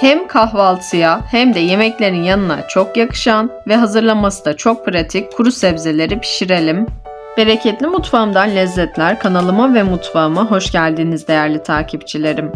Hem kahvaltıya hem de yemeklerin yanına çok yakışan ve hazırlaması da çok pratik kuru sebzeleri pişirelim. Bereketli Mutfağımdan Lezzetler kanalıma ve mutfağıma hoş geldiniz değerli takipçilerim.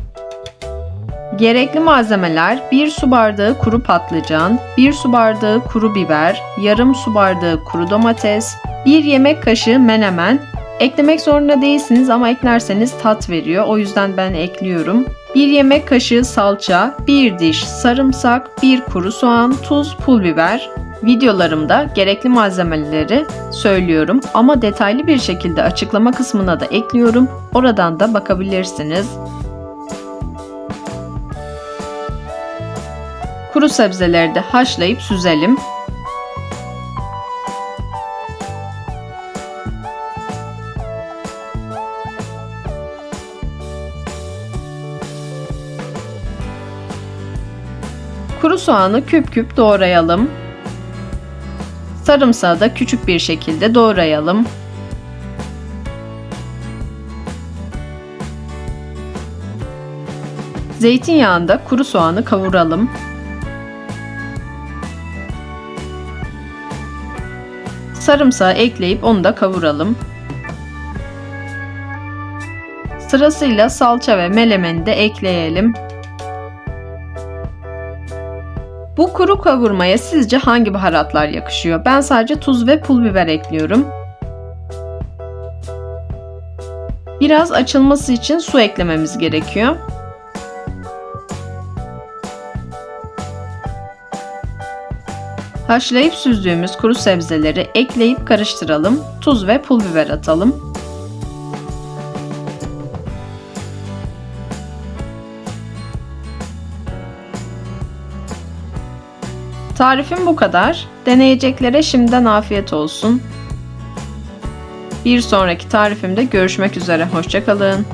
Gerekli malzemeler 1 su bardağı kuru patlıcan, 1 su bardağı kuru biber, yarım su bardağı kuru domates, 1 yemek kaşığı menemen. Eklemek zorunda değilsiniz ama eklerseniz tat veriyor. O yüzden ben ekliyorum. 1 yemek kaşığı salça, 1 diş sarımsak, 1 kuru soğan, tuz, pul biber. Videolarımda gerekli malzemeleri söylüyorum ama detaylı bir şekilde açıklama kısmına da ekliyorum. Oradan da bakabilirsiniz. Kuru sebzeleri de haşlayıp süzelim. Kuru soğanı küp küp doğrayalım. Sarımsağı da küçük bir şekilde doğrayalım. Zeytinyağında kuru soğanı kavuralım. Sarımsağı ekleyip onu da kavuralım. Sırasıyla salça ve melemeni de ekleyelim. Bu kuru kavurmaya sizce hangi baharatlar yakışıyor? Ben sadece tuz ve pul biber ekliyorum. Biraz açılması için su eklememiz gerekiyor. Haşlayıp süzdüğümüz kuru sebzeleri ekleyip karıştıralım. Tuz ve pul biber atalım. Tarifim bu kadar. Deneyeceklere şimdiden afiyet olsun. Bir sonraki tarifimde görüşmek üzere. Hoşçakalın.